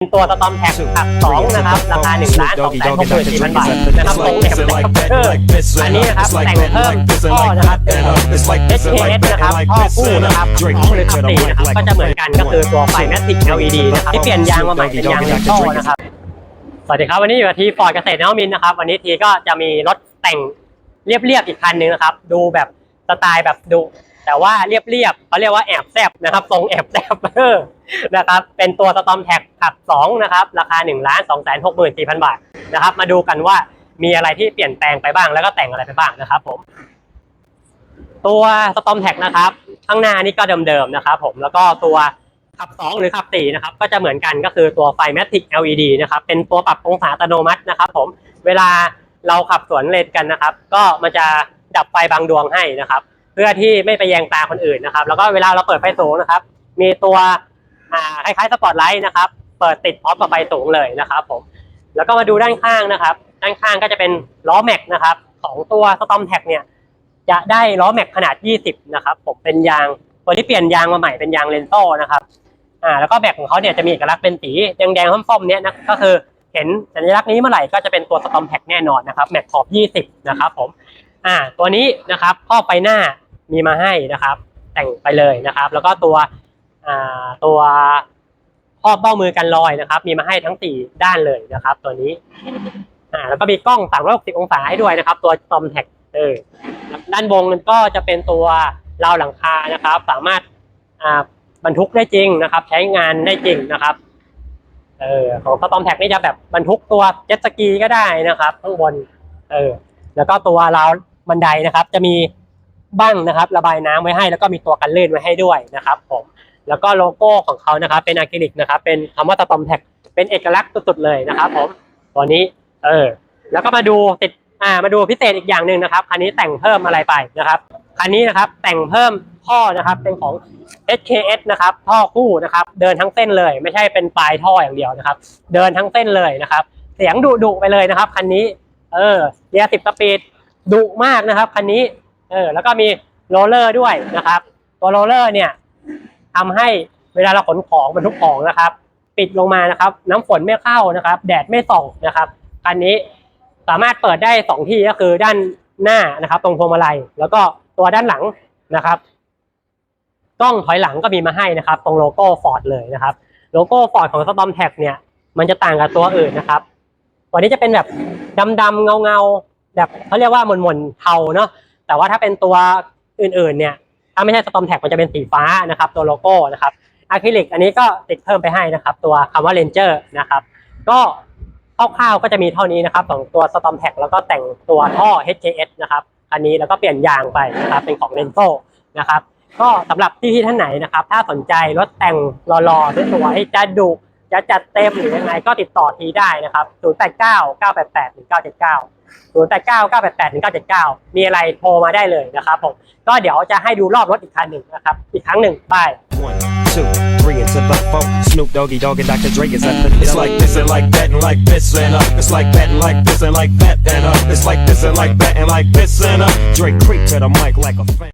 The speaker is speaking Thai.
เป็นตัวสตอมแท็กขับสองนะครับ ราคา1นึ่งล้านสองแสนหกหมื่นสี่พันบาทนะครับตรงแบบแท็กเกอร์อันนี้นะครับแต่งเพิ่มท่อนะครับเป็นของ HKS นะครับท่อคู่นะครับของหรือขับสี่นะครับก็จะเหมือนกันก็คือตัวไฟแมทริก LED นะครับที่เปลี่ยนยางมาใหม่เป็นยางเลนโต้นะครับสวัสดีครับวันนี้อยู่กับทีฟอร์ดเกษตรนวมินทร์นะครับวันนี้ทีก็จะมีรถแต่งเรียบๆอีกคันหนึ่งนะครับดูแบบสไตล์แบบดุ แต่ว่าเรียบๆเขาเรียกว่าแอบแซบนะครับทรงแอบแซบนะครับเป็นตัวสตอมแท็กขับ2นะครับราคา1นึ่งล้านสองแสนหกหมื่นสี่พันบาทนะครับมาดูกันว่ามีอะไรที่เปลี่ยนแปลงไปบ้างแล้วก็แต่งอะไรไปบ้างนะครับผมตัวสตอมแท็กนะครับข้างหน้านี่ก็เดิมๆนะครับผมแล้วก็ตัวขับ 2 หรือขับ4นะครับก็จะเหมือนกันก็คือตัวไฟ Matic LED นะครับเป็นตัวปรับองศาอัตโนมัตินะครับผมเวลาเราขับสวนเลนกันนะครับ ก็มันจะดับไฟบางดวงให้นะครับ เพื่อที่ไม่ไปแยงตาคนอื่นนะครับ แล้วก็เวลาเราเปิดไฟสูงนะครับ มีตัวคล้ายๆสปอตไลท์นะครับ เปิดติดพร้อมกับไฟสูงเลยนะครับผมแล้วก็มาดูด้านข้างนะครับ ด้านข้างก็จะเป็นล้อแม็กนะครับของตัวสตอมแท็กเนี่ยจะได้ล้อแม็กขนาด 20 นะครับ ผมเป็นยางตัวที่เปลี่ยนยางมาใหม่เป็นยางเลนโซ่นะครับอ่าแล้วก็แม็กของเขาเนี่ยจะมีเอกลักษณ์เป็นสีแดงๆส้มๆเนี่ยนะก็คือเห็นสัญลักษณ์นี้เมื่อไหร่ก็จะเป็นตัวสตอมแท็กแน่นอนนะครับแม็กขอบ 20 นะครับผม อ่าตัวนี้นะครับข้อไฟหน้ามีมาให้นะครับ แต่งไปเลยนะครับ แล้วก็ตัวอ่าตัวครอบเบ้ามือกันรอยนะครับ มีมาให้ทั้งสี่ด้านเลยนะครับ ตัวนี้อ่าแล้วก็มีกล้อง 360 องศาให้ด้วยนะครับ ตัวตอมแท็กเออด้านบนก็จะเป็นตัวราวหลังคานะครับ สามารถอ่าบรรทุกได้จริงนะครับ ใช้งานได้จริงนะครับเออของสตอมแท็กนี่จะแบบบรรทุกตัวเจ็ตสกีก็ได้นะครับข้างบนเออแล้วก็ตัวราว บันไดนะครับ จะมีบั้งนะครับ ระบายน้ำไว้ให้ แล้วก็มีตัวกันเลื่นไว้ให้ด้วยนะครับผมแล้วก็โลโก้ของเขานะครับ เป็นอะคริลิกนะครับ เป็นคำว่าสตอมแท็กเป็นเอกลักษณ์สุดๆเลยนะครับผมตัวนี้เออแล้วก็มาดูติดอ่ามาดูพิเศษอีกอย่างหนึ่งนะครับคันนี้แต่งเพิ่มอะไรไปนะครับคันนี้นะครับแต่งเพิ่มท่อนะครับเป็นของ HKS นะครับท่อคู่นะครับ เดินทั้งเส้นเลย ไม่ใช่เป็นปลายท่ออย่างเดียวนะครับ เดินทั้งเส้นเลยนะครับ เสียงดุดุไปเลยนะครับคันนี้ เออเรียสิบสปีด ดุมากนะครับคันนี้ เออ แล้วก็มีโรลเลอร์ด้วยนะครับ ตัวโรลเลอร์เนี่ยทำให้เวลาเราขนของบรรทุกของนะครับ ปิดลงมานะครับ น้ำฝนไม่เข้านะครับ แดดไม่ส่องนะครับคันนี้สามารถเปิดได้สองที่ก็คือด้านหน้านะครับ ตรงพวงมาลัย แล้วก็ตัวด้านหลังนะครับกล้องถอยหลังก็มีมาให้นะครับ ตรงโลโก้ฟอร์ดเลยนะครับ โลโก้ฟอร์ดของสตอมแท็กเนี่ย มันจะต่างกับตัวอื่นนะครับตัวนี้จะเป็นแบบดำๆเงาๆ แบบเขาเรียกว่าหม่นๆเทาเนาะแต่ว่าถ้าเป็นตัวอื่นๆเนี่ยถ้าไม่ใช่สตอมแท็กมันจะเป็นสีฟ้านะครับ ตัวโลโก้นะครับอะคริลิกอันนี้ก็ติดเพิ่มไปให้นะครับ ตัวคำว่าเลนเจอร์นะครับ ก็คร่าวๆก็จะมีเท่านี้นะครับของตัวสตอมแท็กแล้วก็แต่งตัวท่อ HJS นะครับอันนี้แล้วก็เปลี่ยนยางไปนะครับเป็นของเลนโซนะครับ ก็สำหรับพี่ๆท่านไหนนะครับ ถ้าสนใจรถแต่งรอๆสวยๆจะดุ จะจัดเต็มหรือยังไงก็ติดต่อทีได้นะครับ 089 988 1979 089 988 1979 มีอะไรโทรมาได้เลยนะครับผม ก็เดี๋ยวจะให้ดูรอบรถอีกคันหนึ่งนะครับ อีกครั้งหนึ่งไป One, two, three into the four. Snoop Doggy Dogg and Dr. Dre is at the It's like this and like that and like this and uh. It's like that and like this and like that and uh. It's like this and like that and like this and uh. Dre creep to the mic like a fan.